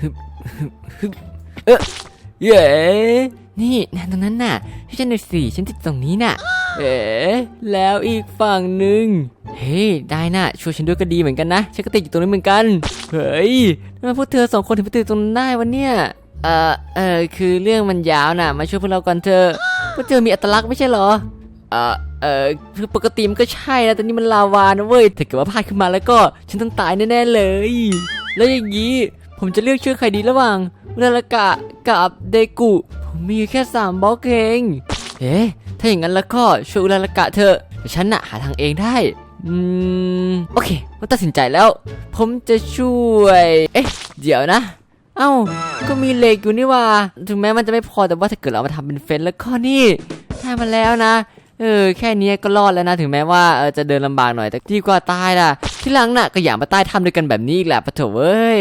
ฮึบฮึบฮึบเออเย้นี่นานตรงนั้นน่ะให้ฉันหน่อยสิฉันติดตรงนี้น่ะ เอ๋แล้วอีกฝั่งหนึ่งเฮ้ยได้น่ะช่วยฉันด้วยก็ดีเหมือนกันนะฉันก็ติดอยู่ตรงนี้เหมือนกันเฮ้ยทำไมพวกเธอสองคนถึงไปติดตรงนั้นได้วะเนี่ยเออเออคือเรื่องมันยาวน่ะ มาช่วยพวกเราก่อนเถอะพวกเธอมีอัตลักษณ์ไม่ใช่เหรอเออเออคือปกติมันก็ใช่นะแต่นี่มันลาวานะเว้ยถ้าเกิดว่าพลาดขึ้นมาแล้วก็ ฉันต้องตายแน่ๆเลย แล้วอย่างนี้ ผมจะเลือกชื่อใครดีระหว่างอุรากะกับเดกุ ผมมีแค่สามบล็อกเองเอ๊ะถ้าอย่างนั้นแล้วก็ช่วยอุรากะเถอะฉันน่ะหาทางเองได้อืมโอเคผมตัดสินใจแล้ว ผมจะช่วย เอ๊ะ เดี๋ยวนะ เอ้า ก็มีเหล็กอยู่นี่ว่า ถึงแม้มันจะไม่พอแต่ว่าถ้าเกิดเราเอามาทำเป็นเฟนแล้วก็นี่ได้มาแล้วนะ เออแค่นี้ก็รอดแล้วนะถึงแม้ว่าเออจะเดินลำบากหน่อยแต่ดีกว่าตายล่ะ ที่หลังน่ะก็อย่ามาใต้ถ้ำด้วยกันแบบนี้อีกแหละปะเถเว้ย